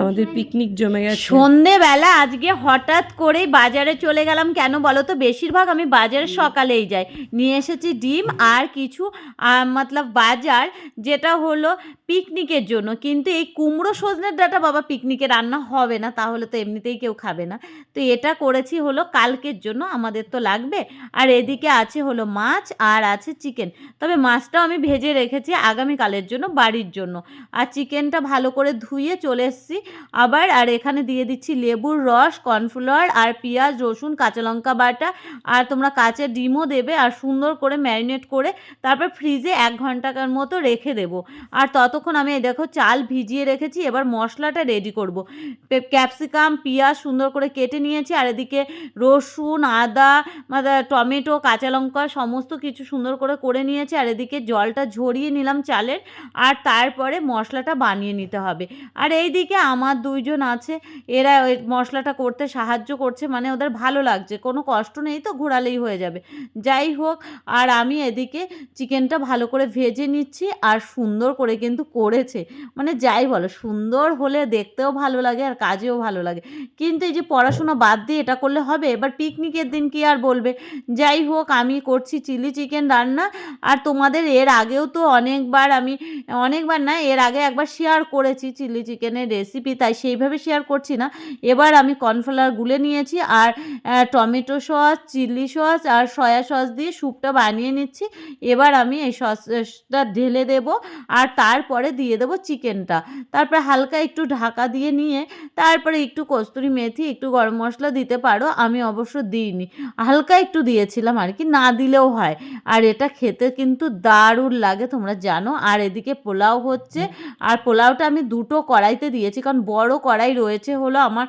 আমাদের পিকনিক জমে গেছে। সন্ধেবেলা আজকে হঠাৎ করেই বাজারে চলে গেলাম। কেন বলো তো? বেশিরভাগ আমি বাজারে সকালেই যাই। নিয়ে এসেছি ডিম আর কিছু মতলব বাজার যেটা হলো পিকনিকের জন্য। কিন্তু এই কুমড়ো সজনের ডাটা বাবা পিকনিকে রান্না হবে না তাহলে তো এমনিতেই কেউ খাবে না। তো এটা করেছি হলো কালকের জন্য আমাদের তো লাগবে। আর এদিকে আছে হলো মাছ আর আছে চিকেন তবে মাছটাও আমি ভেজে রেখেছি আগামীকালের জন্য বাড়ির জন্য। আর চিকেনটা ভালো করে ধুয়ে চলে এসেছি। আবার, আর এখানে দিয়ে দিচ্ছি লেবুর রস, কর্নফ্লাওয়ার, আর পেঁয়াজ, রসুন, কাঁচা লঙ্কা বাটা, আর তোমরা কাঁচা ডিমও দেবে, আর সুন্দর করে ম্যারিনেট করে তারপর ফ্রিজে এক ঘন্টাকার মতো রেখে দেবো। আর ততক্ষণ আমি দেখো চাল ভিজিয়ে রেখেছি, এবার মশলাটা রেডি করব। ক্যাপসিকাম পেঁয়াজ সুন্দর করে কেটে নিয়েছি, আর এদিকে রসুন, আদা টমেটো, কাঁচা লঙ্কা সমস্ত কিছু সুন্দর করে করে নিয়েছি, আর এদিকে জলটা ঝরিয়ে নিলাম চালের, আর তারপরে মশলাটা বানিয়ে নিতে হবে। আর এইদিকে আমার দুইজন আছে, এরা ওই মশলাটা করতে সাহায্য করছে মানে ওদের ভালো লাগছে। কোনো কষ্ট নেই তো ঘোরালেই হয়ে যাবে। যাই হোক, আর আমি এদিকে চিকেনটা ভালো করে ভেজে নিচ্ছি আর সুন্দর করে কিন্তু করেছে। মানে যাই বলো, সুন্দর হলে দেখতেও ভালো লাগে আর কাজেও ভালো লাগে। কিন্তু এই যে পড়াশোনা বাদ দিয়ে এটা করলে হবে, এবার পিকনিকের দিন কি আর বলবে? যাই হোক, আমি করছি চিলি চিকেন রান্না। আর তোমাদের এর আগেও তো অনেকবার আমি, অনেকবার না, এর আগে একবার শেয়ার করেছি চিলি চিকেনের রেসিপি তাই সেইভাবে শেয়ার করছি না। এবার আমি কর্নফ্লাওয়ার গুলে নিয়েছি আর টমেটো সস চিলি সস আর সয়া সস দিয়ে স্যুপটা বানিয়ে নিচ্ছি। এবার আমি এই সসটা ঢেলে দেব আর তারপরে দিয়ে দেবো চিকেনটা। তারপরে হালকা একটু ঢাকা দিয়ে নিয়ে তারপরে একটু কস্তুরি মেথি একটু গরম মশলা দিতে পারো আমি অবশ্য দিইনি। হালকা একটু দিয়েছিলাম আর কি না দিলেও হয়। আর এটা খেতে কিন্তু দারুণ লাগে তোমরা জানো। আর এদিকে পোলাও হচ্ছে। আর পোলাওটা আমি দুটো কড়াইতে দিয়েছি কারণ বড় কড়াই রয়েছে হলো আমার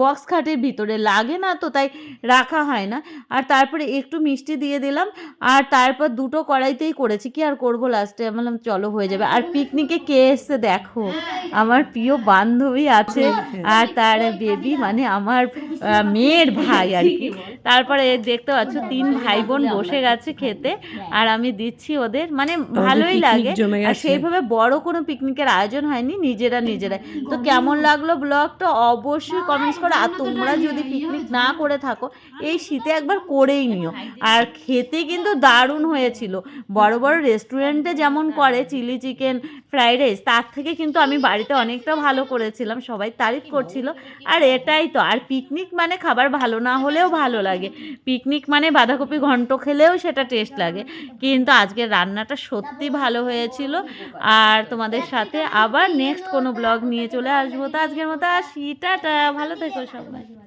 বক্স খাটের ভিতরে। লাগে না তো তাই রাখা হয় না। আর তারপরে একটু মিষ্টি দিয়ে দিলাম আর তারপর দুটো কড়াইতেই করেছি। কি আর করব লাস্টে বললাম চলো হয়ে যাবে। আর পিকনিকে কে এসছে দেখো? আমার প্রিয় বান্ধবী আছে। আর তার বেবি মানে আমার মেয়ের ভাই আর কি। তারপরে দেখতে পাচ্ছ তিন ভাই বোন বসে গেছে খেতে আর আমি দিচ্ছি ওদের মানে ভালোই লাগে। আর। সেইভাবে বড় কোনো পিকনিকের আয়োজন হয়নি নিজেরা নিজেরাই। তো কেমন লাগল ব্লগটা অবশ্যই কমেন্টস করো। আর তোমরা যদি পিকনিক না করে থাকো এই শীতে একবার করেই নিও। আর খেতে কিন্তু দারুণ হয়েছিল। বড় বড় রেস্টুরেন্টে যেমন করে চিলি চিকেন ফ্রাইড রাইস তার থেকে কিন্তু আমি বাড়িতে অনেকটা ভালো করেছিলাম। সবাই তারিফ করছিল। আর এটাই তো আর পিকনিক মানে খাবার ভালো না হলেও ভালো লাগে। পিকনিক মানে বাঁধাকপি ঘন্ট খেলেও সেটা টেস্ট লাগে। কিন্তু আজকে রান্নাটা সত্যি ভালো হয়েছিল। আর তোমাদের সাথে আবার নেক্সট কোনো ব্লগ নিয়ে চলে আসব। তো আজকের মতো আসি। টাটা, ভালো থেকো সবাই।